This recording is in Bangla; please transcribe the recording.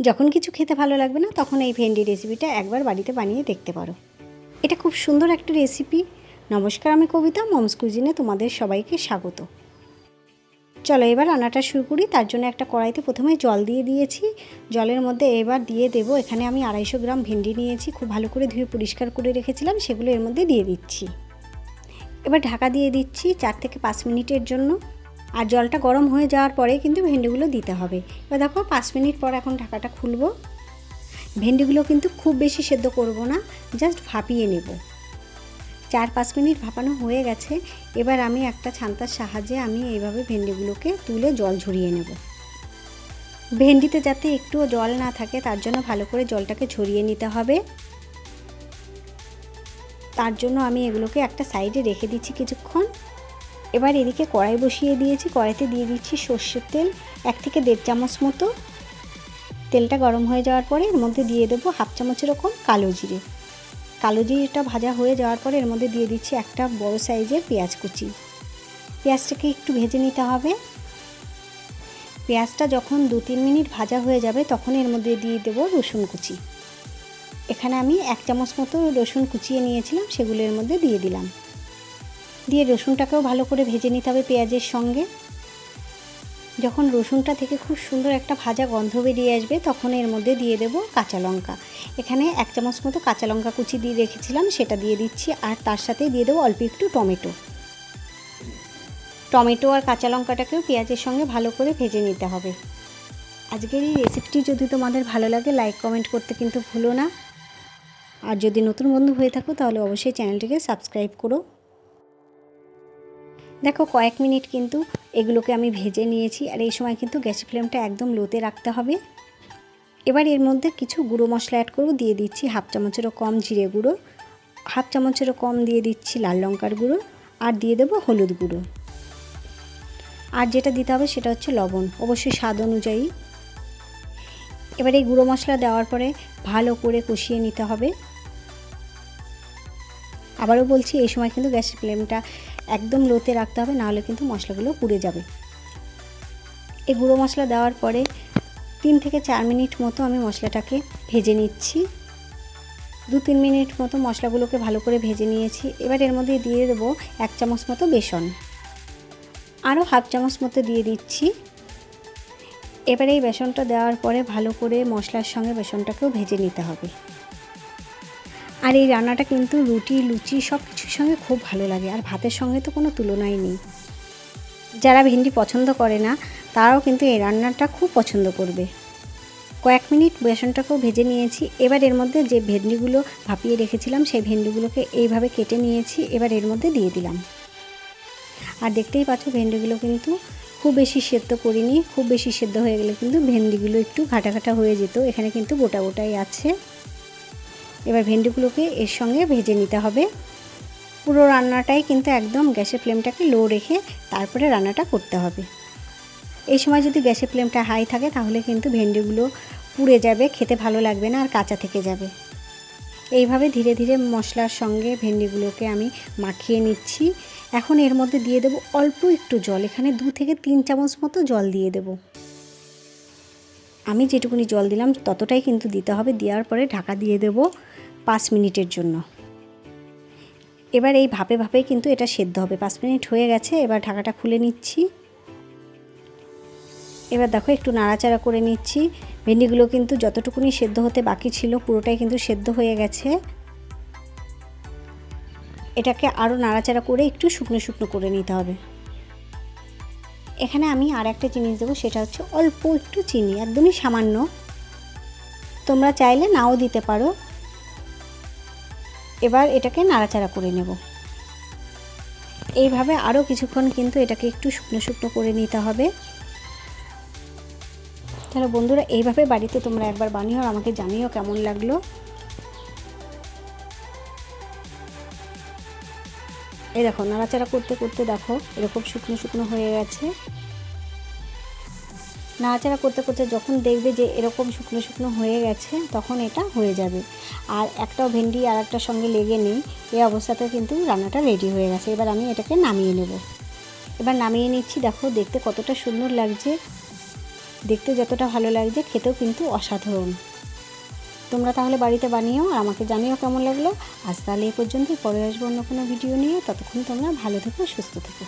যখন কিছু খেতে ভালো লাগবে না, তখন এই ভেন্ডি রেসিপিটা একবার বাড়িতে বানিয়ে দেখতে পারো। এটা খুব সুন্দর একটা রেসিপি নমস্কার, আমি কবিতা। মমস কুজিনে তোমাদের সবাইকে স্বাগত। চলো এবার রান্নাটা শুরু করি। তার জন্য একটা কড়াইতে প্রথমে জল দিয়ে দিয়েছি। জলের মধ্যে এবার দিয়ে দেব, এখানে আমি আড়াইশো গ্রাম ভেন্ডি নিয়েছি। খুব ভালো করে ধুয়ে পরিষ্কার করে রেখেছিলাম, সেগুলো এর মধ্যে দিয়ে দিচ্ছি। এবার ঢাকা দিয়ে দিচ্ছি চার থেকে পাঁচ মিনিটের জন্য। আর জলটা গরম হয়ে যাওয়ার পরে কিন্তু ভেন্ডিগুলো দিতে হবে। এবার দেখো, পাঁচ মিনিট পর এখন ঢাকাটা খুলবো। ভেন্ডিগুলো কিন্তু খুব বেশি সেদ্ধ করব না, জাস্ট ভাপিয়ে নেব। চার পাঁচ মিনিট ভাপানো হয়ে গেছে, এবার আমি একটা ছান্তার সাহায্যে আমি এইভাবে ভেন্ডিগুলোকে তুলে জল ঝরিয়ে নেব। ভেন্ডিতে যাতে একটুও জল না থাকে, তার জন্য ভালো করে জলটাকে ঝরিয়ে নিতে হবে। তার জন্য আমি এগুলোকে একটা সাইডে রেখে দিচ্ছি কিছুক্ষণ। এবার এদিকে কড়াই বসিয়ে দিয়েছি। কড়াইতে দিয়ে দিচ্ছি সর্ষের তেল, এক থেকে দেড় চামচ মতো। তেলটা গরম হয়ে যাওয়ার পরে এর মধ্যে দিয়ে দেবো হাফ চামচ এরকম কালো জিরে। কালো জিরেটা ভাজা হয়ে যাওয়ার পরে এর মধ্যে দিয়ে দিচ্ছি একটা বড় সাইজের পেঁয়াজ কুচি। পেঁয়াজটাকে একটু ভেজে নিতে হবে। পেঁয়াজটা যখন দু তিন মিনিট ভাজা হয়ে যাবে তখন এর মধ্যে দিয়ে দেবো রসুন কুচি। এখানে আমি এক চামচ মতো রসুন কুচিয়ে নিয়েছিলাম, সেগুলো এর মধ্যে দিয়ে দিলাম। দিয়ে রসুনটাকেও ভালো করে ভেজে নিতে হবে পেঁয়াজের সঙ্গে। যখন রসুনটা থেকে খুব সুন্দর একটা ভাজা গন্ধ বেরিয়ে আসবে, তখন এর মধ্যে দিয়ে দেবো কাঁচা লঙ্কা। এখানে এক চামচ মতো কাঁচা লঙ্কা কুচি দিয়ে রেখেছিলাম, সেটা দিয়ে দিচ্ছি, আর তার সাথে দিয়ে দেবো অল্প একটু টমেটো। টমেটো আর কাঁচা লঙ্কাটাকেও পেঁয়াজের সঙ্গে ভালো করে ভেজে নিতে হবে। আজকের এই রেসিপিটি যদি তোমাদের ভালো লাগে, লাইক, কমেন্ট করতে কিন্তু ভুলো না। আর যদি নতুন বন্ধু হয়ে থাকো, তাহলে অবশ্যই চ্যানেলটিকে সাবস্ক্রাইব করো। দেখো, কয়েক মিনিট কিন্তু এগুলোকে আমি ভেজে নিয়েছি আর এই সময় কিন্তু গ্যাস ফ্লেমটা একদম লোতে রাখতে হবে। এবার এর মধ্যে কিছু গুঁড়ো মশলা অ্যাড করব, দিয়ে দিচ্ছি হাফ চামচেরও কম জিরে গুঁড়ো, হাফ চামচেরও কম দিয়ে দিচ্ছি লাল লঙ্কার গুঁড়ো আর দিয়ে দেবো হলুদ গুঁড়ো। আর যেটা দিতে হবে সেটা হচ্ছে লবণ, অবশ্যই স্বাদ অনুযায়ী। এবার এই গুঁড়ো মশলা দেওয়ার পরে ভালো করে কষিয়ে নিতে হবে। আবারও বলছি, এই সময় কিন্তু গ্যাসের ফ্লেমটা একদম লোতে রাখতে হবে, নাহলে কিন্তু মশলাগুলো পুড়ে যাবে। এই গুঁড়ো মশলা দেওয়ার পরে তিন থেকে চার মিনিট মতো আমি মশলাটাকে ভেজে নিচ্ছি। দু তিন মিনিট মতো মশলাগুলোকে ভালো করে ভেজে নিয়েছি। এবার এর মধ্যে দিয়ে দেবো এক চামচ মতো বেসন। আরও হাফ চামচ মতো দিয়ে দিচ্ছি। এবার এই বেসনটা দেওয়ার পরে ভালো করে মশলার সঙ্গে বেসনটাকেও ভেজে নিতে হবে। আর এই রান্নাটা কিন্তু রুটি, লুচি সব কিছুর সঙ্গে খুব ভালো লাগে। আর ভাতের সঙ্গে তো কোনো তুলনাই নেই। যারা ভেন্ডি পছন্দ করে না, তারাও কিন্তু এই রান্নাটা খুব পছন্দ করবে। কয়েক মিনিট বেসনটাকেও ভেজে নিয়েছি। এবার এর মধ্যে যে ভেন্ডিগুলো ভাপিয়ে রেখেছিলাম, সেই ভেন্ডিগুলোকে এইভাবে কেটে নিয়েছি। এবার এর মধ্যে দিয়ে দিলাম। আর দেখতেই পাচ্ছ, ভেন্ডিগুলো কিন্তু খুব বেশি সেদ্ধ করিনি। খুব বেশি সেদ্ধ হয়ে গেলে কিন্তু ভেন্ডিগুলো একটু ঘাটা ঘাটা হয়ে যেত। এখানে কিন্তু গোটা গোটাই আছে। এবার ভেন্ডিগুলোকে এর সঙ্গে ভেজে নিতে হবে। পুরো রান্নাটাই কিন্তু একদম গ্যাসের ফ্লেমটাকে লো রেখে তারপরে রান্নাটা করতে হবে। এই সময় যদি গ্যাসের ফ্লেমটা হাই থাকে তাহলে কিন্তু ভেন্ডিগুলো পুড়ে যাবে, খেতে ভালো লাগবে না আর কাঁচা থেকে যাবে। এইভাবে ধীরে ধীরে মশলার সঙ্গে ভেন্ডিগুলোকে আমি মাখিয়ে নিচ্ছি। এখন এর মধ্যে দিয়ে দেবো অল্প একটু জল। এখানে দু থেকে তিন চামচ মতো জল দিয়ে দেবো। আমি যেটুকুনি জল দিলাম ততটাই কিন্তু দিতে হবে। দেওয়ার পরে ঢাকা দিয়ে দেব পাঁচ মিনিটের জন্য। এবার এই ভাপে ভাপে কিন্তু এটা সেদ্ধ হবে। পাঁচ মিনিট হয়ে গেছে, এবার ঢাকাটা খুলে নিচ্ছি। এবার দেখো একটু নাড়াচাড়া করে নিচ্ছি। ভেন্ডিগুলো কিন্তু যতটুকুনি সেদ্ধ হতে বাকি ছিল পুরোটাই কিন্তু সেদ্ধ হয়ে গেছে। এটাকে আরও নাড়াচাড়া করে একটু শুকনো শুকনো করে নিতে হবে। এখানে আমি আর একটা জিনিস দেবো, সেটা হচ্ছে অল্প একটু চিনি, একদমই সামান্য। তোমরা চাইলে নাও দিতে পারো। এবার এটাকে নাড়াচাড়া করে নেব। এইভাবে আরও কিছুক্ষণ কিন্তু এটাকে একটু শুকনো শুকনো করে নিতে হবে। তাহলে বন্ধুরা, এইভাবে বাড়িতে তোমরা একবার বানিও আমাকে জানিও কেমন লাগল। এই দেখো, নাড়াচাড়া করতে করতে দেখো, এরকম শুকনো শুকনো হয়ে গেছে। নাড়াচাড়া করতে করতে যখন দেখবে যে এরকম শুকনো শুকনো হয়ে গেছে, তখন এটা হয়ে যাবে। আর একটাও ভেন্ডি আর একটার সঙ্গে লেগে নেই, এই অবস্থাতে কিন্তু রান্নাটা রেডি হয়ে গেছে। এবার আমি এটাকে নামিয়ে নেব। এবার নামিয়ে নিচ্ছি, দেখো দেখতে কতটা সুন্দর লাগছে। দেখতে যতটা ভালো লাগছে, খেতেও কিন্তু অসাধারণ। তোমরা তাহলে বাড়িতে বানিয়েও আর আমাকে জানিও কেমন লাগল। আজ তাহলে এ পর্যন্তই। পরে আসব অন্য কোনো ভিডিও নিয়ে। ততক্ষণ তোমরা ভালো থেকো, সুস্থ থেকো।